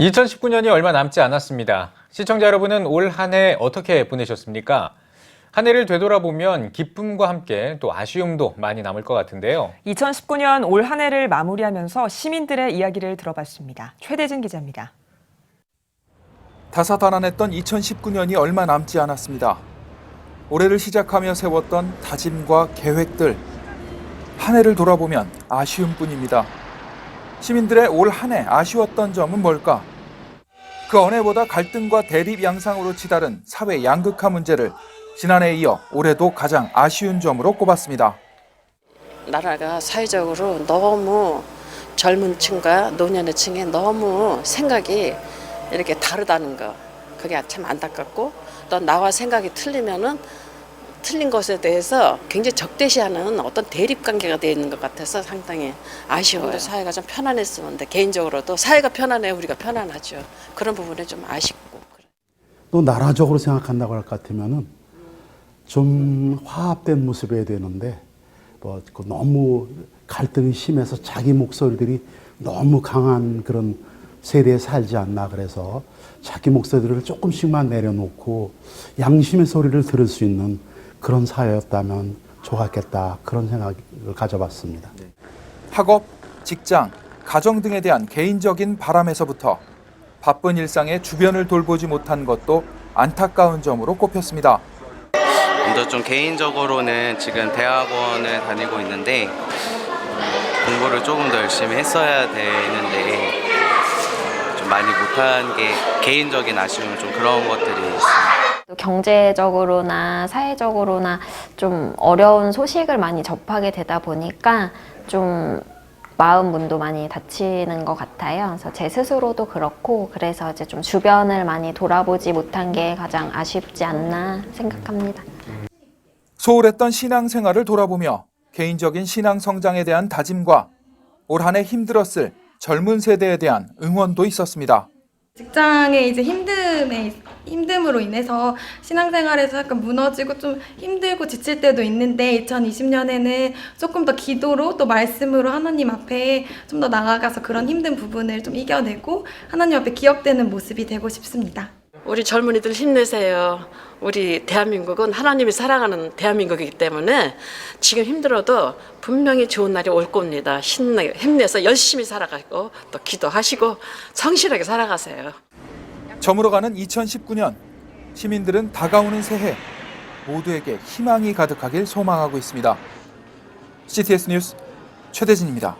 2019년이 얼마 남지 않았습니다. 시청자 여러분은 올 한 해 어떻게 보내셨습니까? 한 해를 되돌아보면 기쁨과 함께 또 아쉬움도 많이 남을 것 같은데요. 2019년 올 한 해를 마무리하면서 시민들의 이야기를 들어봤습니다. 최대진 기자입니다. 다사다난했던 2019년이 얼마 남지 않았습니다. 올해를 시작하며 세웠던 다짐과 계획들 한 해를 돌아보면 아쉬움뿐입니다. 시민들의 올 한 해 아쉬웠던 점은 뭘까? 그 어느 해보다 갈등과 대립 양상으로 치달은 사회 양극화 문제를 지난해에 이어 올해도 가장 아쉬운 점으로 꼽았습니다. 나라가 사회적으로 너무 젊은 층과 노년의 층에 너무 생각이 이렇게 다르다는 거 그게 참 안타깝고 또 나와 생각이 틀리면은 틀린 것에 대해서 굉장히 적대시하는 어떤 대립 관계가 되어 있는 것 같아서 상당히 아쉬워요. 사회가 좀 편안했으면 데 개인적으로도 사회가 편안해 우리가 편안하죠. 그런 부분에 좀 아쉽고. 또 나라적으로 생각한다고 할 것 같으면은 좀 화합된 모습이어야 되는데 뭐그 너무 갈등이 심해서 자기 목소리들이 너무 강한 그런 세대에 살지 않나 그래서 자기 목소리들을 조금씩만 내려놓고 양심의 소리를 들을 수 있는 그런 사회였다면 좋았겠다 그런 생각을 가져봤습니다. 학업, 직장, 가정 등에 대한 개인적인 바람에서부터 바쁜 일상에 주변을 돌보지 못한 것도 안타까운 점으로 꼽혔습니다. 먼저 좀 개인적으로는 지금 대학원을 다니고 있는데 공부를 조금 더 열심히 했어야 되는데 좀 많이 못한 게 개인적인 아쉬움 좀 그런 것들이 있습니다. 또 경제적으로나 사회적으로나 좀 어려운 소식을 많이 접하게 되다 보니까 좀 마음 문도 많이 다치는 것 같아요. 그래서 제 스스로도 그렇고 그래서 이제 좀 주변을 많이 돌아보지 못한 게 가장 아쉽지 않나 생각합니다. 소홀했던 신앙생활을 돌아보며 개인적인 신앙 성장에 대한 다짐과 올 한해 힘들었을 젊은 세대에 대한 응원도 있었습니다. 직장에 이제 힘듦에 힘듦으로 인해서 신앙생활에서 약간 무너지고 좀 힘들고 지칠 때도 있는데 2020년에는 조금 더 기도로 또 말씀으로 하나님 앞에 좀 더 나아가서 그런 힘든 부분을 좀 이겨내고 하나님 앞에 기억되는 모습이 되고 싶습니다. 우리 젊은이들 힘내세요. 우리 대한민국은 하나님이 사랑하는 대한민국이기 때문에 지금 힘들어도 분명히 좋은 날이 올 겁니다. 힘내, 힘내서 열심히 살아가고 또 기도하시고 성실하게 살아가세요. 저물어가는 2019년 시민들은 다가오는 새해 모두에게 희망이 가득하길 소망하고 있습니다. CTS 뉴스 최대진입니다.